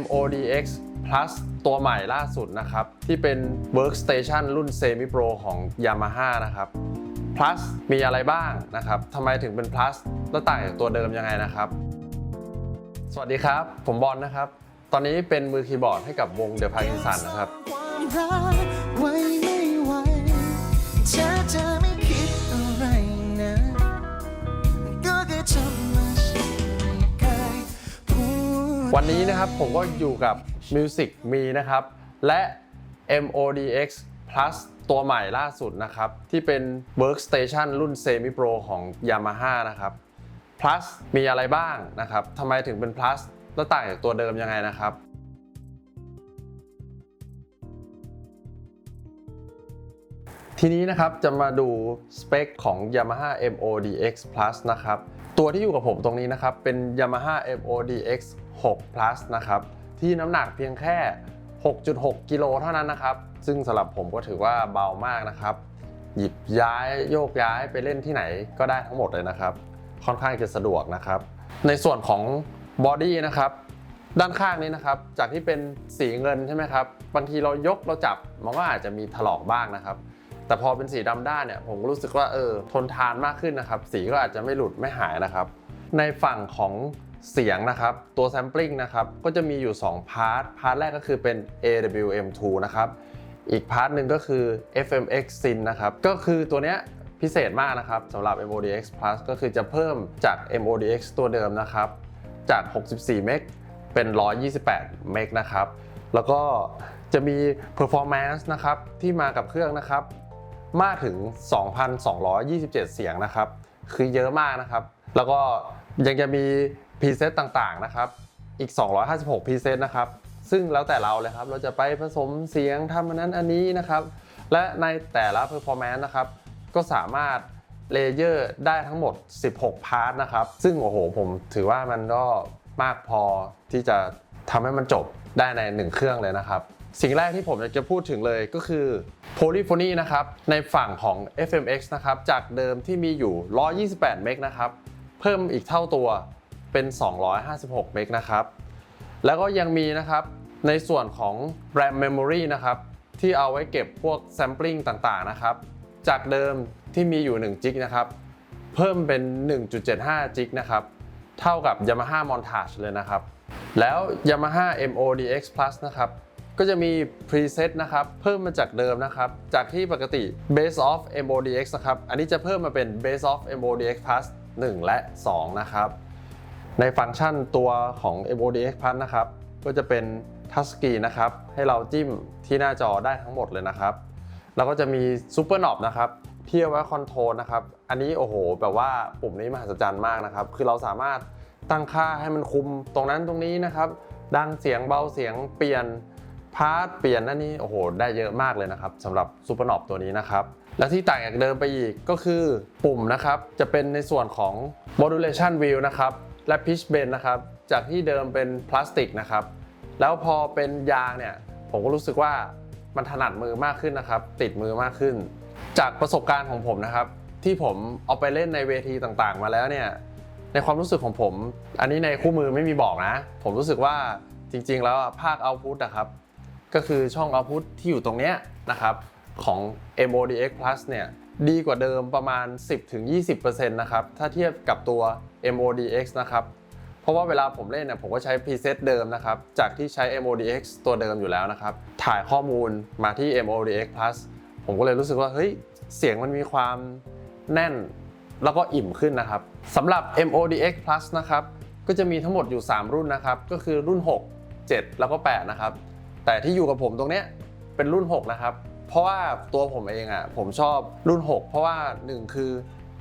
MODX Plus ตัวใหม่ล่าสุดนะครับ ที่เป็น Workstation รุ่น Semi Pro ของ Yamaha นะครับ Plus มีอะไรบ้างนะครับทำไมถึงเป็น Plus แล้วต่างจากตัวเดิมยังไงนะครับ สวัสดีครับ ผมบอลนะครับ ตอนนี้เป็นมือคีย์บอร์ดให้กับวง The Parkinson นะครับ วันนี้นะครับผมก็อยู่กับ Music Me นะครับ และ MODX Plus ตัวใหม่ล่าสุดนะครับ ที่เป็น Workstation รุ่น Semi Pro ของ Yamaha นะครับ Plus มีอะไรบ้างนะครับทำไมถึงเป็น Plus แล้วต่างจากตัวเดิมยังไงนะครับทีนี้นะครับจะมาดูสเปคของ Yamaha MODX Plus นะครับ ตัวที่อยู่กับผมตรงนี้นะครับ เป็น Yamaha MODX 6 Plus นะครับที่น้ำหนักเพียงแค่ 6.6 กิโลเท่านั้นนะครับ ซึ่งสำหรับผมก็ถือว่าเบามากนะครับ หยิบย้ายโยกย้ายไปเล่นที่ไหนก็ได้ทั้งหมดเลยนะครับ ค่อนข้างจะสะดวกนะครับ ในส่วนของบอดี้นะครับด้านข้างนี้นะครับ จากที่เป็นสีเงินใช่ไหมครับ บางทีเรายกเราจับมันก็อาจจะมีถลอกบ้างนะครับ แต่พอเป็นสีดำด้านเนี่ยผมก็รู้สึกว่าเออทนทานมากขึ้นนะครับ สีก็อาจจะไม่หลุดไม่หายนะครับ ในฝั่งของ เสียงนะครับ ตัวแซมปลิ n งนะครับ ก็จะมีอยู่ 2 พาร์ท พาร์ทแรกก็คือเป็น AWM2 นะครับ อีกพาร์ทหนึ่งก็คือ FMX Syn นะครับ ก็คือตัวเนี้ยพิเศษมากนะครับสำหรับ MODX Plus ก็คือจะเพิ่มจาก MODX ตัวเดิมนะครับ จาก 64 เมกเป็น 128 เมกนะครับ แล้วก็จะมี performance นะครับ ที่มากับเครื่องนะครับ มากถึง 2,227 เสียงนะครับ คือเยอะมากนะครับ แล้วก็ยังจะมี พรีเซตต่างๆนะครับอีก 256พรีเซตนะครับซึ่งแล้วแต่เราเลยครับเราจะไปผสมเสียงทำอันนั้นอันนี้นะครับ และในแต่ละ performance นะครับ ก็สามารถเลเยอร์ได้ทั้งหมด 16 พาร์ทนะครับ ซึ่งโอ้โหผมถือว่ามันก็มากพอที่จะทำให้มันจบได้ในหนึ่งเครื่องเลยนะครับ สิ่งแรกที่ผมอยากจะพูดถึงเลยก็คือ Polyphony นะครับ ในฝั่งของ FMX นะครับ จากเดิมที่มีอยู่ 128 เมกนะครับ เพิ่มอีกเท่าตัว เป็น 256 เมกนะครับ แล้วก็ยังมีนะครับในส่วนของ RAM Memory นะครับ ที่เอาไว้เก็บพวก Sampling ต่างๆนะครับ จากเดิมที่มีอยู่1จิกนะครับ เพิ่มเป็น 1.75จิกนะครับ เท่ากับ Yamaha Montage เลยนะครับ แล้ว Yamaha MODX Plus นะครับก็จะมี preset นะครับ เพิ่มมาจากเดิมนะครับ จากที่ปกติ Base of MODX นะครับ อันนี้จะเพิ่มมาเป็น Base of MODX Plus 1 และ 2 นะครับ ในฟังก์ชันตัวของ MODX Plus นะครับ ก็จะเป็น Touch Screen นะครับ ให้เราจิ้มที่หน้าจอได้ทั้งหมดเลยนะครับ แล้วก็จะมี Super Knob นะครับที่เอาไว้คอนโทรลนะครับ อันนี้โอ้โหแบบว่าปุ่มนี้มหัศจรรย์มากนะครับ คือเราสามารถตั้งค่าให้มันคุมตรงนั้นตรงนี้นะครับ ดังเสียงเบาเสียงเปลี่ยนพาร์ทเปลี่ยนนั่นนี่โอ้โห ได้เยอะมากเลยนะครับสำหรับ Super Knob ตัวนี้นะครับ และที่ต่างจากเดิมไปอีกก็คือปุ่มนะครับ จะเป็นในส่วนของ modulation wheel นะครับ และ pitch bend นะครับจากที่เดิมเป็นพลาสติกนะครับ แล้วพอเป็นยางเนี่ยผมก็รู้สึกว่ามันถนัดมือมากขึ้นนะครับ ติดมือมากขึ้น จากประสบการณ์ของผมนะครับ ที่ผมเอาไปเล่นในเวทีต่างๆ มาแล้วเนี่ยในความรู้สึกของผม อันนี้ในคู่มือไม่มีบอกนะ ผมรู้สึกว่าจริงๆ แล้วภาคเอาพุทนะครับ ก็คือช่องเอาพุทที่อยู่ตรงเนี้ยนะครับของ MODX Plus เนี่ยดีกว่าเดิมประมาณ 10-20%นะครับถ้าเทียบกับตัว MODX นะครับ เพราะว่าเวลาผมเล่นเนี่ยผมก็ใช้ preset เดิมนะครับ จากที่ใช้ MODX ตัวเดิมอยู่แล้วนะครับ ถ่ายข้อมูลมาที่ MODX Plus ผมก็เลยรู้สึกว่าเฮ้ยเสียงมันมีความแน่นแล้วก็อิ่มขึ้นนะครับสำหรับ MODX Plus นะครับก็จะมีทั้งหมดอยู่ 3 รุ่นนะครับ ก็คือรุ่น 6 7 แล้วก็ 8 นะครับ แต่ที่อยู่กับผมตรงเนี้ยเป็นรุ่น 6 นะครับ เพราะว่าตัวผมเองอะผมชอบรุ่น 6 เพราะว่า 1 คือ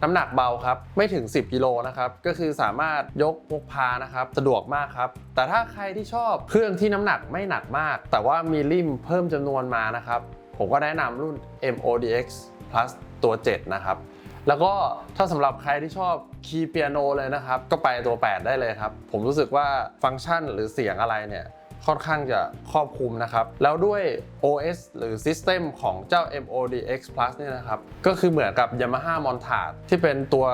น้ำหนักเบาครับ ไม่ถึง 10กิโลนะครับ ก็คือสามารถยกพกพานะครับ สะดวกมากครับ แต่ถ้าใครที่ชอบเครื่องที่น้ำหนักไม่หนักมาก แต่ว่ามีริมเพิ่มจำนวนมานะครับ ผมก็แนะนำรุ่น MODX Plus ตัว 7 นะครับ แล้วก็ถ้าสำหรับใครที่ชอบคีย์เปียโนเลยนะครับ ก็ไปตัว 8 ได้เลยครับ ผมรู้สึกว่าฟังก์ชันหรือเสียงอะไรเนี่ย ค่อนข้างจะครอบคลุมนะครับ แล้วด้วย OS หรือ System ของเจ้า MODX Plus เนี่ยนะครับ ก็คือเหมือนกับ Yamaha Montage ที่เป็นตัว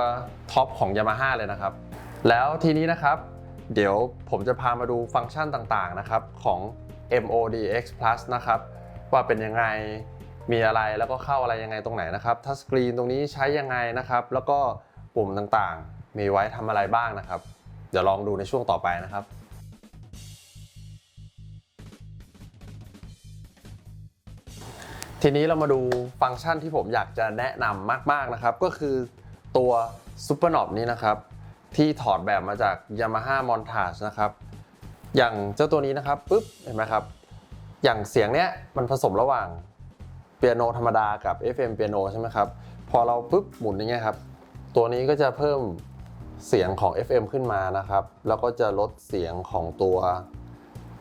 ท็อปของ Yamaha เลยนะครับ แล้วทีนี้นะครับ เดี๋ยวผมจะพามาดูฟังก์ชันต่างๆนะครับของ MODX Plus นะครับ ว่าเป็นยังไงมีอะไรแล้วก็เข้าอะไรยังไงตรงไหนนะครับทัชสกรีนตรงนี้ใช้ยังไงนะครับ แล้วก็ปุ่มต่างๆ มีไว้ทำอะไรบ้างนะครับ เดี๋ยวลองดูในช่วงต่อไปนะครับ ทีนี้เรามาดูฟังก์ชันที่ผมอยากจะแนะนำมาก ๆ นะครับ ก็คือตัว Super n o b นี้นะครับ ที่ถอดแบบมาจาก Yamaha Montage นะครับ อย่างเจ้าตัวนี้นะครับปุ๊บเห็นไหมครับ อย่างเสียงเนี้ยมันผสมระหว่างเปียโนธรรมดากับ FM เปียโนใช่ไหมครับ พอเราปุ๊บหมุนอย่างเงี้ยครับ ตัวนี้ก็จะเพิ่มเสียงของ FM ขึ้นมานะครับ แล้วก็จะลดเสียงของตัว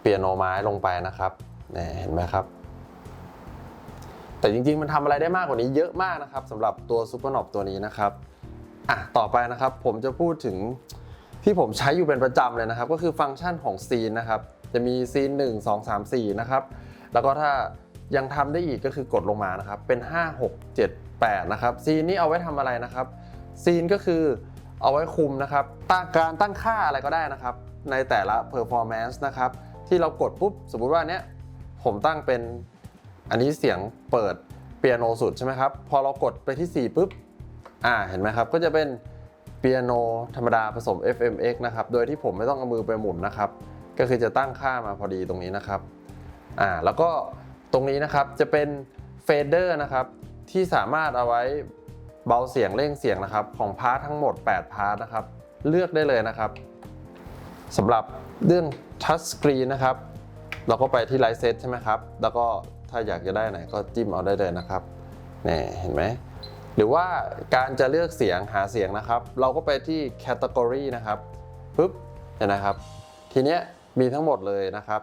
เปียโนไม้ลงไปนะครับเนี่ยเห็นไหมครับ แต่จริงๆ มันทำอะไรได้มากกว่านี้เยอะมากนะครับสำหรับตัว Super Knob ตัวนี้นะครับอะต่อไปนะครับผมจะพูดถึงที่ผมใช้อยู่เป็นประจำเลยนะครับ ก็คือฟังก์ชันของซีนนะครับ จะมีซีน1 2 3 4 นะครับ แล้วก็ถ้ายังทำได้อีกก็คือกดลงมานะครับ เป็น 5 6 7 8 นะครับ ซีนนี้เอาไว้ทำอะไรนะครับ ซีนก็คือเอาไว้คุมนะครับตั้งการตั้งค่าอะไรก็ได้นะครับ ในแต่ละ performance นะครับ ที่เรากดปุ๊บ สมมุติว่าเนี้ยผมตั้งเป็น อันนี้เสียงเปิดเปียโนสุดใช่ไหมครับ พอเรากดไปที่ 4 ปุ๊บ อ่า เห็นไหมครับ ก็จะเป็นเปียโนธรรมดาผสม FMX นะครับ โดยที่ผมไม่ต้องเอามือไปหมุนนะครับ ก็คือจะตั้งค่ามาพอดีตรงนี้นะครับ อ่า แล้วก็ตรงนี้นะครับจะเป็นเฟเดอร์นะครับ ที่สามารถเอาไว้เบาเสียงเร่งเสียงนะครับ ของพาร์ททั้งหมด 8 พาร์ทนะครับ เลือกได้เลยนะครับสำหรับเรื่องทัชสกรีนนะครับ เราก็ไปที่ไลท์เซตใช่ไหมครับ แล้วก็ ถ้าอยากจะได้ไหนก็จิ้มเอาได้เลยนะครับนี่เห็นไหมหรือว่าการจะเลือกเสียงหาเสียงนะครับ เราก็ไปที่ category นะครับปุ๊บเห็นนะครับ ทีเนี้ยมีทั้งหมดเลยนะครับ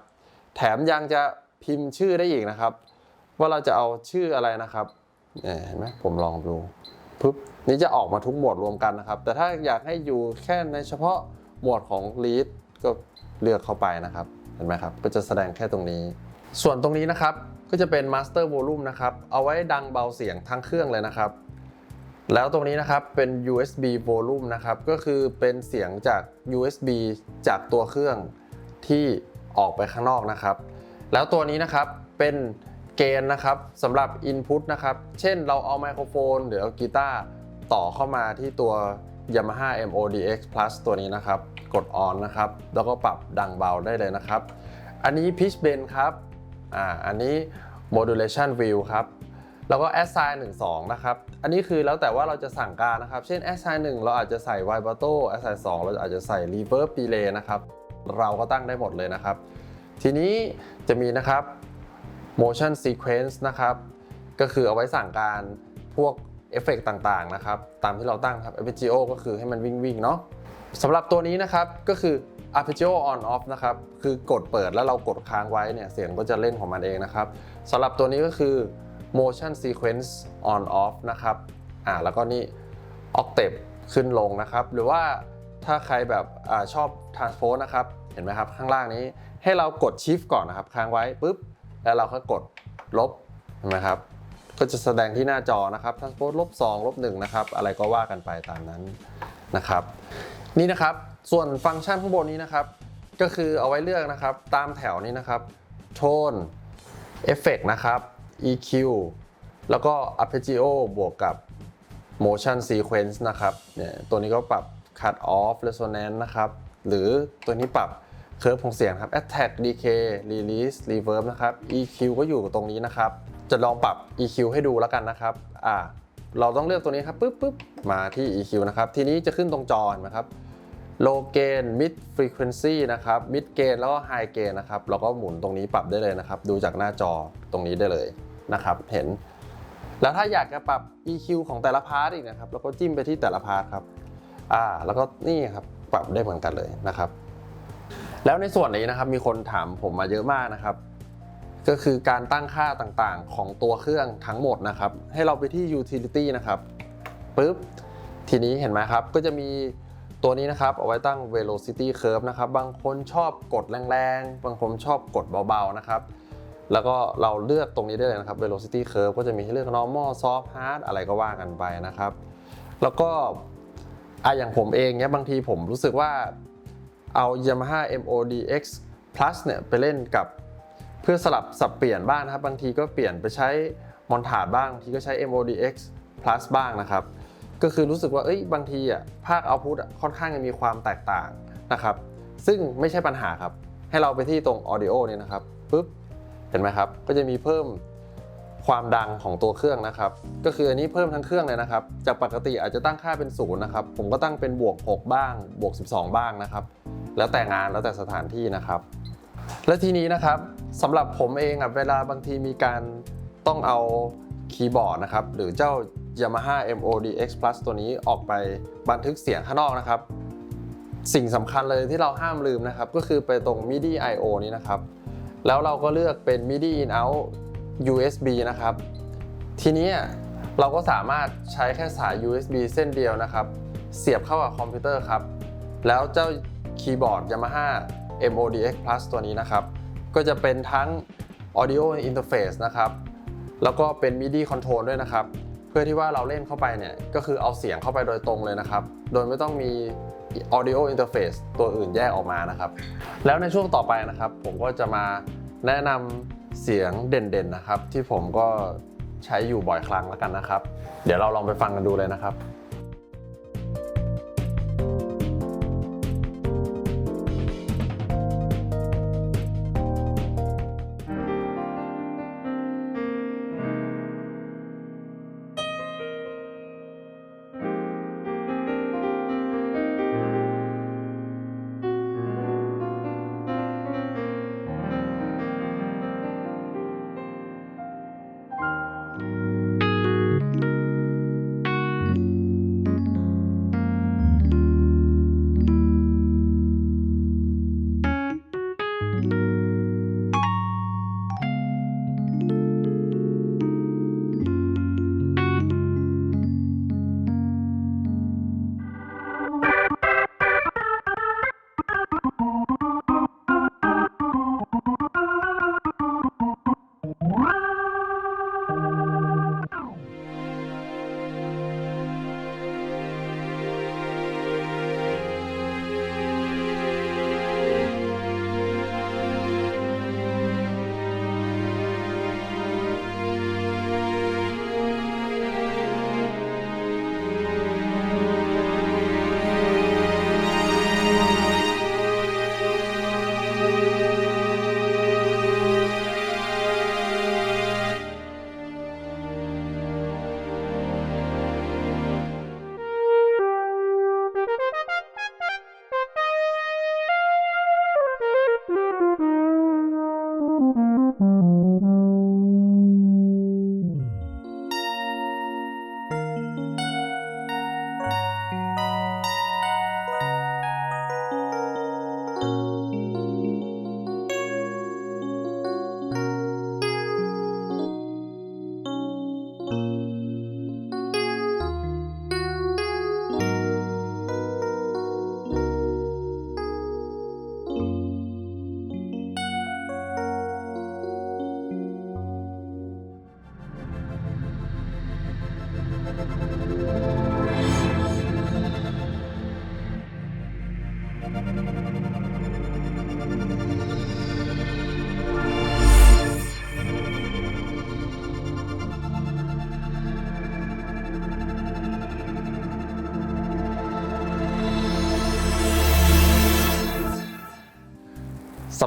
แถมยังจะพิมพ์ชื่อได้อีกนะครับ ว่าเราจะเอาชื่ออะไรนะครับเนี่ยเห็นไหมผมลองดูปุ๊บนี่จะออกมาทุกหมวดรวมกันนะครับ แต่ถ้าอยากให้อยู่แค่ในเฉพาะหมวดของ lead ก็เลือกเข้าไปนะครับ เห็นไหมครับ ก็จะแสดงแค่ตรงนี้ ส่วนตรงนี้นะครับ ก็จะเป็น master volume นะครับ เอาไว้ดังเบาเสียงทั้งเครื่องเลยนะครับ แล้วตรงนี้นะครับเป็น USB volume นะครับ ก็คือเป็นเสียงจาก USB จากตัวเครื่องที่ออกไปข้างนอกนะครับ แล้วตัวนี้นะครับเป็นเกณฑ์นะครับสำหรับ Input นะครับ เช่นเราเอาไมโครโฟน หรือเอากีตาร์ต่อเข้ามาที่ตัว Yamaha MODX Plus ตัวนี้นะครับ กด on นะครับ แล้วก็ปรับดังเบาได้เลยนะครับ อันนี้ pitch bend ครับ อ่าอันนี้ modulation view ครับแล้วก็ assign 1 2 นะครับ อันนี้คือแล้วแต่ว่าเราจะสั่งการนะครับ เช่น assign 1 เราอาจจะใส่ vibrato assign 2 เราอาจจะใส่ reverb delay นะครับ เราก็ตั้งได้หมดเลยนะครับ ทีนี้จะมีนะครับ motion sequence นะครับ ก็คือเอาไว้สั่งการพวกเอฟเฟกต่างๆนะครับ ตามที่เราตั้งครับ arpeggio ก็คือให้มันวิ่งๆเนาะสำหรับตัวนี้นะครับก็คือ arpeggio on off นะครับ คือกดเปิดแล้วเรากดค้างไว้เนี่ย เสียงก็จะเล่นของมันเองนะครับสำหรับตัวนี้ก็คือ motion sequence on off นะครับ อ่า แล้วก็นี่ octave ขึ้นลงนะครับ หรือว่าถ้าใครแบบอาชอบ transpose นะครับ เห็นไหมครับ ข้างล่างนี้ให้เรากด shift ก่อนนะครับ ค้างไว้ปุ๊บ แล้วเราก็กดลบ เห็นไหมครับ ก็จะแสดงที่หน้าจอนะครับ transpose ลบ2ลบ1นะครับ อะไรก็ว่ากันไปตามนั้นนะครับ นี่นะครับ ส่วนฟังก์ชันข้างบนนี้นะครับ ก็คือเอาไว้เลือกนะครับ ตามแถวนี้นะครับโทนเอฟเฟกนะครับ EQ แล้วก็ Arpeggio บวกกับ Motion Sequence นะครับเนี่ยตัวนี้ก็ปรับ Cut Off Resonance นะครับ หรือตัวนี้ปรับเคอร์ฟของเสียงครับ Attack Decay Release Reverb นะครับ EQ ก็อยู่ตรงนี้นะครับ จะลองปรับ EQ ให้ดูแล้วกันนะครับอ่าเราต้องเลือกตัวนี้ครับปึ๊บปึ๊บมาที่ EQ นะครับ ทีนี้จะขึ้นตรงจอเห็นไหมครับ low gain mid frequency นะครับ mid gain แล้วก็ high gain นะครับเราก็หมุนตรงนี้ปรับได้เลยนะครับ ดูจากหน้าจอตรงนี้ได้เลยนะครับ เห็น แล้วถ้าอยากจะปรับ EQ ของแต่ละพาร์ทอีกนะครับ เราก็จิ้มไปที่แต่ละพาร์ทครับอ่าแล้วก็นี่ครับปรับได้เหมือนกันเลยนะครับ แล้วในส่วนนี้นะครับมีคนถามผมมาเยอะมากนะครับ ก็คือการตั้งค่าต่างๆของตัวเครื่องทั้งหมดนะครับ ให้เราไปที่ utility นะครับปุ๊บทีนี้เห็นไหมครับก็จะมี ตัวนี้นะครับเอาไว้ตั้ง velocity curve นะครับ บางคนชอบกดแรงๆ บางคนชอบกดเบาๆนะครับแล้วก็เราเลือกตรงนี้ได้เลยนะครับ velocity curve ก็จะมีให้เลือก normal soft hard อะไรก็ว่ากันไปนะครับ แล้วก็อะอย่างผมเองเนี้ยบางทีผมรู้สึกว่าเอา Yamaha MODX Plus เนี่ยไปเล่นกับเพื่อสลับสับเปลี่ยนบ้างนะครับ บางทีก็เปลี่ยนไปใช้มอนทาร์ดบ้างบางทีก็ใช้ MODX Plus บ้างนะครับ ก็คือรู้สึกว่าเอ้ยบางทีอะภาคเอาพุตค่อนข้างจะมีความแตกต่างนะครับ ซึ่งไม่ใช่ปัญหาครับ ให้เราไปที่ตรง Audio เนี่ยนะครับปุ๊บเห็นไหมครับ ก็จะมีเพิ่มความดังของตัวเครื่องนะครับ ก็คืออันนี้เพิ่มทั้งเครื่องเลยนะครับ จากปกติอาจจะตั้งค่าเป็นศูนย์นะครับ ผมก็ตั้งเป็นบวก 6 บ้าง บวก 12 บ้างนะครับ แล้วแต่งานแล้วแต่สถานที่นะครับ และทีนี้นะครับสำหรับผมเองอะเวลาบางทีมีการต้องเอาคีย์บอร์ดนะครับ หรือเจ้า Yamaha MODX Plus ตัวนี้ออกไปบันทึกเสียงข้างนอกนะครับ สิ่งสำคัญเลยที่เราห้ามลืมนะครับ ก็คือไปตรง MIDI I/O นี้นะครับ แล้วเราก็เลือกเป็น MIDI in out USB นะครับ ทีนี้เราก็สามารถใช้แค่สาย USB เส้นเดียวนะครับ เสียบเข้ากับคอมพิวเตอร์ครับ แล้วเจ้าคีย์บอร์ด Yamaha MODX Plus ตัวนี้นะครับ ก็จะเป็นทั้ง Audio Interface นะครับ แล้วก็เป็น MIDI Control ด้วยนะครับ เพื่อที่ว่าเราเล่นเข้าไปเนี่ยก็คือเอาเสียงเข้าไปโดยตรงเลยนะครับ โดยไม่ต้องมี Audio Interface ตัวอื่นแยกออกมานะครับ แล้วในช่วงต่อไปนะครับ ผมก็จะมาแนะนำเสียงเด่นๆนะครับ ที่ผมก็ใช้อยู่บ่อยครั้งแล้วกันนะครับ เดี๋ยวเราลองไปฟังกันดูเลยนะครับ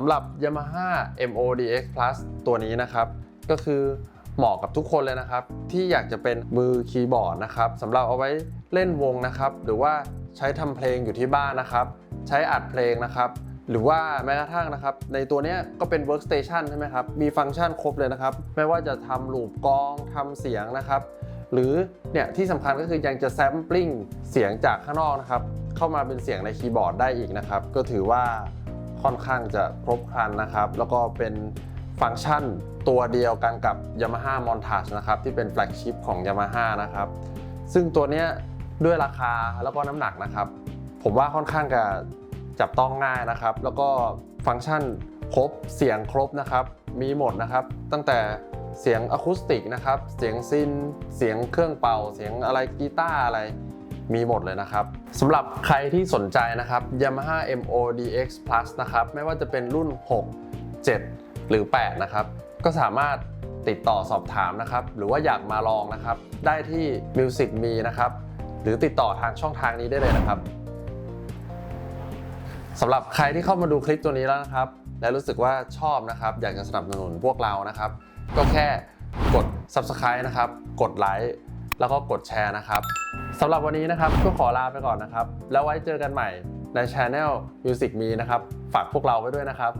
ำหรับ Yamaha MODX Plus ตัวนี้นะครับ ก็คือเหมาะกับทุกคนเลยนะครับ ที่อยากจะเป็นมือคีย์บอร์ดนะครับสำหรับเอาไว้เล่นวงนะครับ หรือว่าใช้ทำเพลงอยู่ที่บ้านนะครับ ใช้อัดเพลงนะครับ หรือว่าแม้กระทั่งนะครับ ในตัวนี้ก็เป็น workstation ใช่ไหมครับ มีฟังก์ชันครบเลยนะครับ ไม่ว่าจะทำลูปกองทำเสียงนะครับหรือเนี่ยที่สำคัญก็คือยังจะแซมปลิ้งเสียงจากข้างนอกนะครับ เข้ามาเป็นเสียงในคีย์บอร์ดได้อีกนะครับ ก็ถือว่า ค่อนข้างจะครบครันนะครับ แล้วก็เป็นฟังก์ชันตัวเดียวกันกับ Yamaha Montage นะครับที่เป็นแฟลกชิพของ Yamaha นะครับ ซึ่งตัวนี้ด้วยราคาแล้วก็น้ำหนักนะครับ ผมว่าค่อนข้างจะจับต้องง่ายนะครับ แล้วก็ฟังก์ชันครบเสียงครบนะครับ มีหมดนะครับ ตั้งแต่เสียงอะคูสติกนะครับ เสียงซิน เสียงเครื่องเป่า เสียงอะไรกีตาร์อะไร มีหมดเลยนะครับสำหรับใครที่สนใจนะครับ Yamaha MODX Plus นะครับ ไม่ว่าจะเป็นรุ่น 6 7 หรือ 8 นะครับ ก็สามารถติดต่อสอบถามนะครับ หรือว่าอยากมาลองนะครับ ได้ที่ Music Me นะครับ หรือติดต่อทางช่องทางนี้ได้เลยนะครับสำหรับใครที่เข้ามาดูคลิปตัวนี้แล้วนะครับ และรู้สึกว่าชอบนะครับ อยากจะสนับสนุนพวกเรานะครับ ก็แค่กด Subscribe นะครับ กดไลค์ แล้วก็กดแชร์นะครับสำหรับวันนี้นะครับก็ขอลาไปก่อนนะครับ แล้วไว้เจอกันใหม่ในช anel Music Me นะครับ ฝากพวกเราไว้ด้วยนะครับ